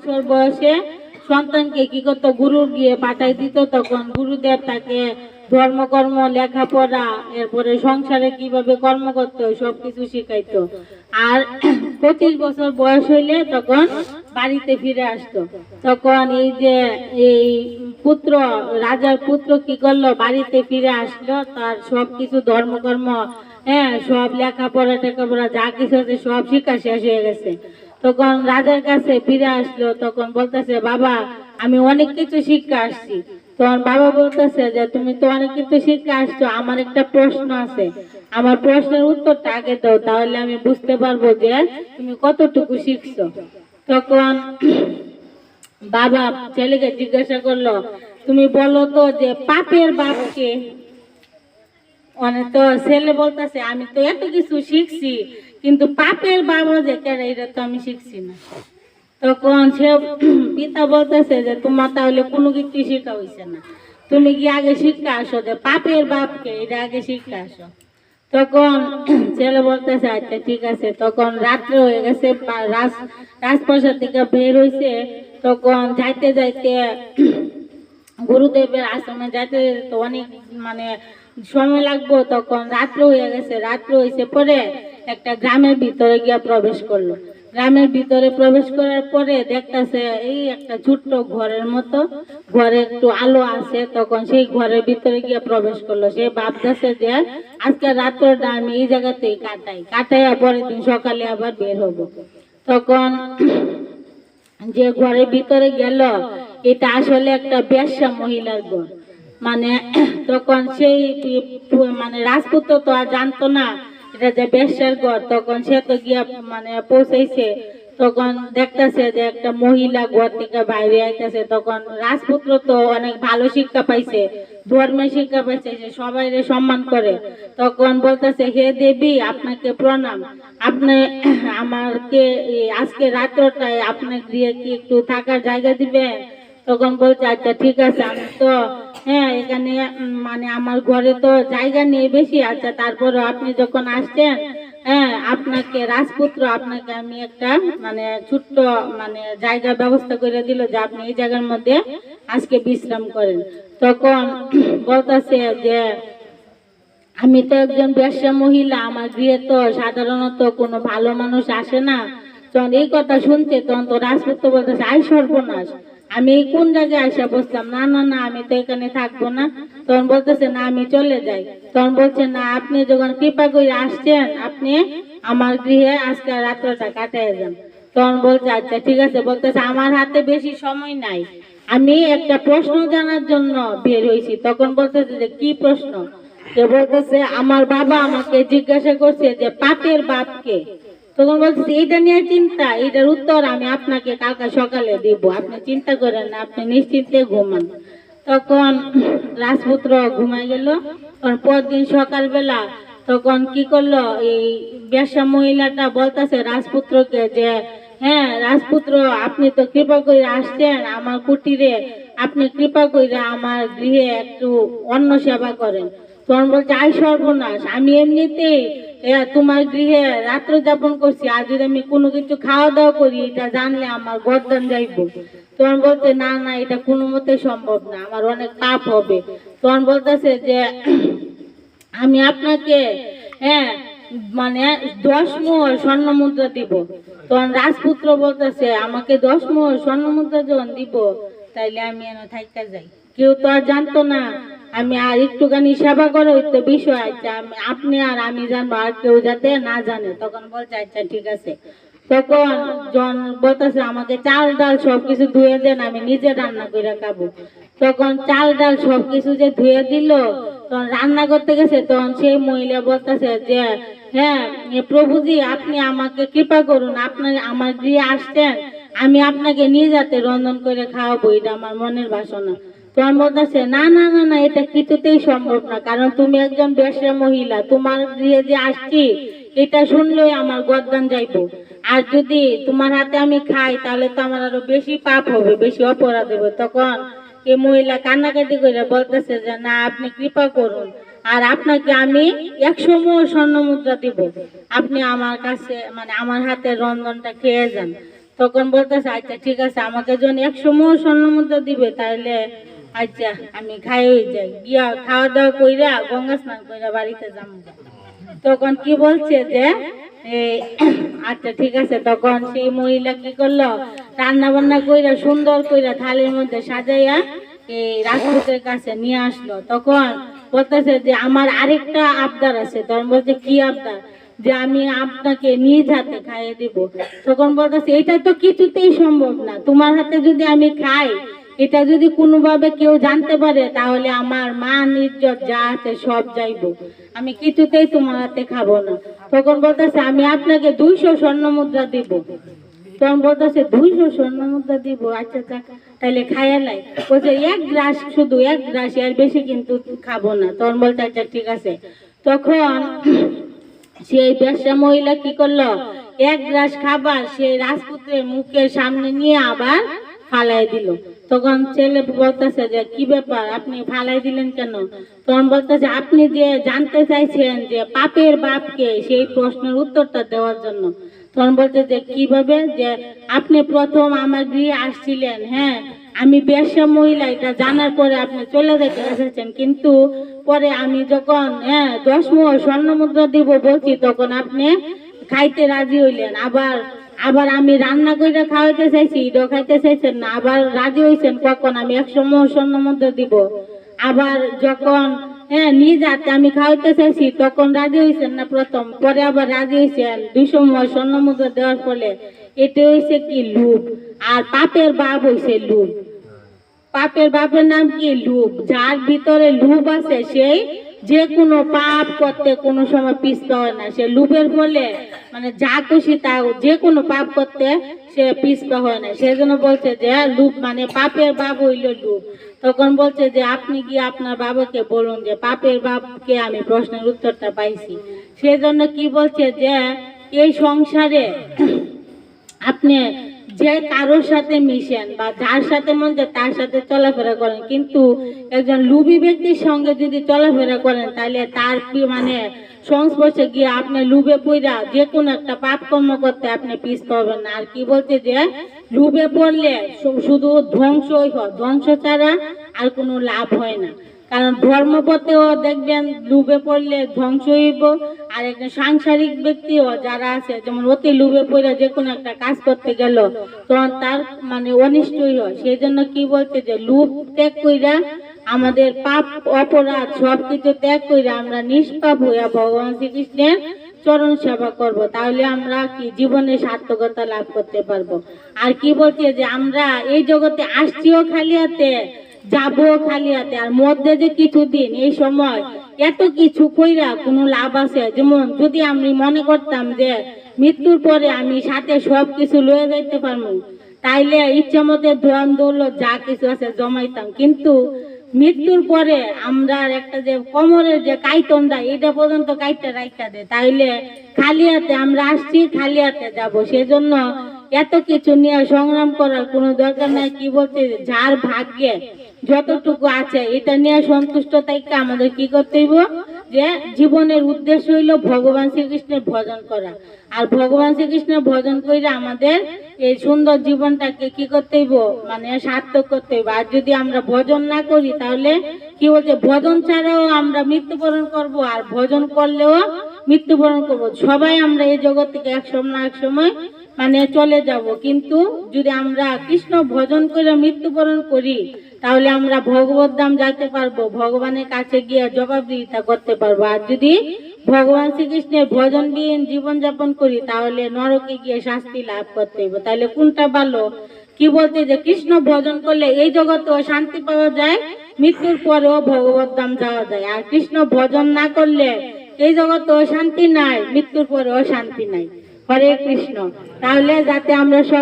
বছর বয়সে সন্তানকে কি করতো? গুরু গিয়ে পাঠাই দিত, তখন গুরুদেব তাকে ধর্মকর্ম, লেখাপড়া, এরপরে সংসারে কীভাবে কর্ম করতে হয় সবকিছু শিখাইতো। আর পঁচিশ বছর বয়স হইলে তখন বাড়িতে ফিরে আসতো। তখন এই যে এই পুত্র, রাজার পুত্র কি করল? বাড়িতে ফিরে আসলো, তার সবকিছু ধর্মকর্ম হ্যাঁ সব লেখাপড়া টেখাপড়া যা কিছু আছে সব শিক্ষা শেষ হয়ে গেছে। তখন রাজার কাছে ফিরে আসলো, তখন বলতেছে, বাবা, আমি অনেক কিছু শিক্ষা আসছি। তখন বাবা বলতেছে যে, তুমি তো অনেক কিছু শিক্ষা আসছো, আমার একটা প্রশ্ন আছে। আমার প্রশ্নের উত্তরটা আগে দাও, তাহলে আমি বুঝতে পারব যে তুমি কতটুকু শিখছো। তখন বাবা ছেলেকে জিজ্ঞাসা করল, তুমি বলো তো যে, পাপের বাপকে অনেক তো ছেলে বলতেছে, আমি তো এত কিছু শিখছি কিন্তু পাপের বাবা কেন এটা তো আমি শিখছি না। তখন সে পিতা বলতেছে যে, তোমার তাহলে কোনো কিছু শিখা হয়েছে না। তুমি কি আগে শিক্ষা আসো যে পাপের বাপকে, এটা আগে শিক্ষা আসো? তখন ছেলে বলতেছে আচ্ছা ঠিক আছে। তখন রাত্রে হয়ে গেছে রাজপ্রসাদ থেকে বের হয়েছে তখন যাইতে যাইতে গুরুদেবের আশ্রমে যাইতে যেতে তো অনেক মানে সময় লাগবো। তখন রাত্র হয়ে গেছে, রাত্র হয়েছে পরে একটা গ্রামের ভিতরে গিয়া প্রবেশ করল। গ্রামের ভিতরে প্রবেশ করার পরে দেখতাছে এই একটা ছোট্ট ঘরের মতো। ঘরে একটু আলো আছে, তখন সেই ঘরের ভিতরে গিয়ে প্রবেশ করল। সে ভাবতেছে যে আজকে রাত্রটা আমি এই জায়গাতেই কাটাই। কাটাইয়া পরের দিন সকালে আবার বের হব। তখন যে ঘরের ভিতরে গেল, এটা আসলে একটা বেশ্যা মহিলার ঘর। মানে তখন সেই মানে রাজপুত্র তো আর জানতো না এটা যে বেশ্যার ঘর, তখন সে তো গিয়া মানে পৌঁছাইছে। তখন দেখতেছে যে একটা মহিলা ঘর থেকে বাইরে আইতেছে। তখন রাজপুত্র তো অনেক ভালো শিক্ষা পাইছে, ধর্মের শিক্ষা পাইছে, যে সবাই সম্মান করে। তখন বলতেছে, হে দেবী, আপনাকে প্রণাম। আপনি আমাকে আজকে রাত্রটায় আপনার গৃহে কি একটু থাকার জায়গা দিবেন? তখন বলছে আচ্ছা ঠিক আছে। আমি তো হ্যাঁ এখানে মানে আমার ঘরে তো জায়গা নেই বেশি আচ্ছা তারপরে আপনি যখন আসছেন হ্যাঁ আপনাকে রাজপুত্র আপনাকে আমি একটা মানে ছোট্ট মানে জায়গা ব্যবস্থা করে দিল যে আপনি এই জায়গার মধ্যে আজকে বিশ্রাম করেন। তখন বলতেছে যে, আমি তো একজন ব্যবসা মহিলা, আমার গৃহে তো সাধারণত কোনো ভালো মানুষ আসে না। তখন এই কথা শুনতে তখন তো রাজপুত্র বলতেছে আই সর্বনাশ। আমি কোন জায়গায় আসা বসলাম? না না না, আমি তো এখানে থাকব না। তখন বলতেছে, না, আমি চলে যাই। তখন বলছে, না, আপনি যখন কৃপা করে আসছেন, আপনি আমার গৃহে আজকে রাত্রটা কাটাই যান। তখন বলছে আচ্ছা ঠিক আছে। বলতেছে, আমার হাতে বেশি সময় নাই। আমি একটা প্রশ্ন জানার জন্য বের হয়েছি তখন বলতেছে যে, কি প্রশ্ন? সে বলতেছে, আমার বাবা আমাকে জিজ্ঞাসা করছে যে, পাপের বাপকে তখন বলতেছে এইটা নিয়ে চিন্তা এটার উত্তর আমি আপনাকে কালকে সকালে দিব। আপনি চিন্তা করেন না, আপনি নিশ্চিন্তে ঘুমান। তখন রাজপুত্র ঘুমাই গেল। তখন পরদিন সকালবেলা তখন কি করল, এই ব্যবসা মহিলাটা বলতেছে রাজপুত্রকে যে হ্যাঁ রাজপুত্র, আপনি তো কৃপা করে আসছেন আমার কুটিরে। আপনি কৃপা করে আমার গৃহে একটু অন্ন সেবা করেন। তখন বলছে আই সর্বনাশ, আমি এমনিতেই তোমার গৃহে রাত্র যাপন করছি, আর যদি আমি কোনো কিছু খাওয়া দাওয়া করি, এটা জানলে আমার গর্দান যাইব। তখন বলছে, না না, এটা কোনো মতে সম্ভব না, আমার অনেক পাপ হবে। তখন বলতেছে যে, আমি আপনাকে হ্যাঁ মানে দশ মোহর স্বর্ণ মুদ্রা দিব। তখন রাজপুত্র বলতেছে, আমাকে দশ মোহর স্বর্ণ মুদ্রা যখন দিব, তাইলে আমি এনে থাইকা যাই। কেউ তো আর জানতো না। আমি আর একটুখানি সেবা করো তো বিষয় আচ্ছা আপনি আর আমি জানব, আর কেউ যাতে না জানে। তখন বলছে আচ্ছা ঠিক আছে। তখন জন বলতেছে, আমাকে চাল ডাল সবকিছু ধুয়ে দেন, আমি নিজে রান্না করে খাব। তখন চাল ডাল সবকিছু যে ধুয়ে দিল, তখন রান্না করতে গেছে, তখন সেই মহিলা বলতেছে যে হ্যাঁ প্রভুজি, আপনি আমাকে কৃপা করুন আপনার আমার গৃহে আসতেন আমি আপনাকে নিয়ে যাতে রন্ধন করে খাওয়াবো। এটা আমার মনের বাসনা। তখন বলতেছে, না না না না, এটা কিছুতেই সম্ভব না। কারণ তুমি একজন ব্যবসা মহিলা, তোমার গৃহে যে আসছি, এটা শুনলেই আমার গরদান যাইবো। আর যদি তোমার হাতে আমি খাই, তাহলে তো আমার আরও বেশি পাপ হবে, বেশি অপরাধ হবে। তখন এই মহিলা কান্নাকাটি করে বলতেছে যে, না, আপনি কৃপা করুন। আর আপনাকে আমি একশো মোহর স্বর্ণ মুদ্রা দিব। আপনি আমার কাছে মানে আমার হাতে রন্ধনটা খেয়ে যান। তখন বলতেছে আচ্ছা ঠিক আছে, আমাকে যখন একশো মোহর স্বর্ণ মুদ্রা দিবে তাহলে আচ্ছা আমি খাই হয়ে যাই। গিয়া খাওয়া দাওয়া কইরা গঙ্গা স্নান কইরা বাড়িতে যাব তখন কি বলছে যে আচ্ছা ঠিক আছে, তখন সেই মহিলা কি করল? রান্না বান্না কইরা, সুন্দর কইরা থালির মধ্যে সাজাইয়া এই রাজপুতের কাছে নিয়ে আসলো। তখন বলতেছে যে, আমার আরেকটা আবদার আছে। তখন বলছে, কি আবদার? যে, আমি আপনাকে নিজ হাতে খাইয়ে দিব। তখন বলতেছে, এটা তো কিছুতেই সম্ভব না। তোমার হাতে যদি আমি খাই এটা যদি কোনোভাবে কেউ জানতে পারে, তাহলে আমার মান ইজ্জত যা আছে সব যাইবো। আমি কিছুতেই তোমার হাতে খাব না। তখন বলতেছে, আমি আপনাকে দুইশো স্বর্ণ মুদ্রা দিব। তখন বলতেছে, দুইশো স্বর্ণ মুদ্রা দিব? আচ্ছা আচ্ছা তাহলে খাইয়া লাই। বলছে, এক গ্রাস, শুধু এক গ্রাস, এর বেশি কিন্তু খাব না। তখন বলতে আচ্ছা ঠিক আছে। তখন সেই ব্যবসা মহিলা কি করল? এক গ্রাস খাবার সেই রাজপুত্রের মুখের সামনে নিয়ে আবার ফালাই দিল। তখন ছেলে বলতেছে যে, কি ব্যাপার? আপনি ফালাই দিলেন কেন? তখন বলতেছে, আপনি যে জানতে চাইছেন যে পাপের বাপকে সেই প্রশ্নের উত্তরটা দেওয়ার জন্য। তখন বলতে যে, কীভাবে? যে আপনি প্রথম আমার গৃহে আসছিলেন হ্যাঁ? আমি ব্যবসা মহিলা, এটা জানার পরে আপনি চলে যেতে এসেছেন। কিন্তু পরে আমি যখন হ্যাঁ দশ মোহর স্বর্ণ মুদ্রা দিব বলছি, তখন আপনি খাইতে রাজি হইলেন। আবার আবার আমি রান্না করে খাওয়াইতে চাইছি এটাও খাইতে চাইছেন না, আবার রাজি হইছেন, কখন আমি একশো স্বর্ণ মুদ্রা দিব। আবার যখন হ্যাঁ নিজ হাতে আমি খাওয়াইতে চাইছি, তখন রাজি হয়েছেন না প্রথম, পরে আবার রাজি হয়েছেন মোহর স্বর্ণ মুদ্রা দেওয়ার ফলে এটা হয়েছে কি লুপ। আর পাপের বাপ হয়েছে লুপ। পাপের বাপের নাম কি লুপ? যার ভিতরে লুপ আছে, সেই যে কোনো পাপ করতে কোনো সময় পিছপা হয় না। সে লুপের ফলে মানে যা খুশি তা যে কোনো পাপ করতে সে পিছপা হয় না। সেজন্য বলছে যে, লুপ মানে পাপের বাপ হইল লুপ। তখন বলছে যে, আপনি কি আপনার বাবাকে বলুন যে, পাপের বাপকে আমি প্রশ্নের উত্তরটা পাইছি। সেজন্য কি বলছে যে, এই সংসারে আপনি যে কারোর সাথে মিশেন বা যার সাথে মন চায় তার সাথে চলাফেরা করেন। কিন্তু একজন লুবি ব্যক্তির সঙ্গে যদি চলাফেরা করেন, তাহলে তার কি মানে সংস্পর্শে গিয়ে আপনি লুবে পইরা যে কোনো একটা পাপ কর্ম করতে আপনি পিস পাবেন আর কি বলছে যে লুবে পড়লে শুধু ধ্বংসই হয়। ধ্বংস ছাড়া আর কোনো লাভ হয় না। কারণ ধর্মপথেও দেখবেন লুবে পড়লে ধ্বংস হইব, আর একটা সাংসারিক ব্যক্তিও যারা আছে, যেমন অতি লুবে পড়ে যে কোনো একটা কাজ করতে গেল, তখন তার মানে অনিষ্টই হয়। সেই জন্য কি বলছে যে, লুপ ত্যাগ কইরা আমাদের পাপ, অপরাধ সব কিছু ত্যাগ কইরা আমরা নিষ্পাপ হইয়া ভগবান শ্রীকৃষ্ণের চরণ সেবা করব। তাহলে আমরা কি জীবনে সার্থকতা লাভ করতে পারব? আর কি বলছে যে, আমরা এই জগতে আসছিও খালি হাতে যাব খালি হাতে। আর মধ্যে যে কিছুদিন, এই সময় এত কিছু কইরা কোনো লাভ আছে? যেমন যদি আমি মনে করতাম যে মৃত্যুর পরে আমি সাথে সব কিছু লয়ে যাইতে পারব তাইলে ইচ্ছা মতে ধন দৌলত যা কিছু আছে জমাইতাম। কিন্তু মৃত্যুর পরে আমরা একটা যে কোমরের যে কাইতনটা এটা পর্যন্ত কাইটা রাইখা দেয় তাইলে খালি হাতে আমরা আসছি, খালি হাতে যাব। সেজন্য এত কিছু নিয়ে সংগ্রাম করার কোনো দরকার নাই, কি বলছে? যার ভাগ্যে যতটুকু আছে, এটা নিয়ে সন্তুষ্ট থাকতে আমাদের কি করতে হইব? যে জীবনের উদ্দেশ্য হইল ভগবান শ্রীকৃষ্ণের ভজন করা। আর ভগবান শ্রীকৃষ্ণের ভজন করে আমাদের এই সুন্দর জীবনটাকে কি করতে হইব? মানে সার্থক করতে হইব। আর যদি আমরা ভজন না করি, তাহলে কি বলছে? ভজন ছাড়াও আমরা মৃত্যুবরণ করব, আর ভজন করলেও মৃত্যুবরণ করব। সবাই আমরা এই জগৎ থেকে এক সময় না এক সময় মানে চলে যাব। কিন্তু যদি আমরা কৃষ্ণ ভজন করে মৃত্যুবরণ করি, তাহলে আমরা ভগবত ধাম যাইতে পারব, ভগবানের কাছে গিয়ে জবাবদিহিতা করতে পারব। আর যদি ভগবান শ্রীকৃষ্ণের ভজন বিহীন জীবন যাপন করি, তাহলে নরকে গিয়ে শাস্তি লাভ করতে হইব। তাহলে কোনটা ভালো? কি বলতে যে, কৃষ্ণ ভজন করলে এই জগতেও শান্তি পাওয়া যায়, মৃত্যুর পরেও ভগবত ধাম যাওয়া যায়। আর কৃষ্ণ ভজন না করলে এই জগতেও শান্তি নাই, মৃত্যুর পরেও শান্তি নাই। হরে কৃষ্ণ। তাহলে যাতে আমরা সব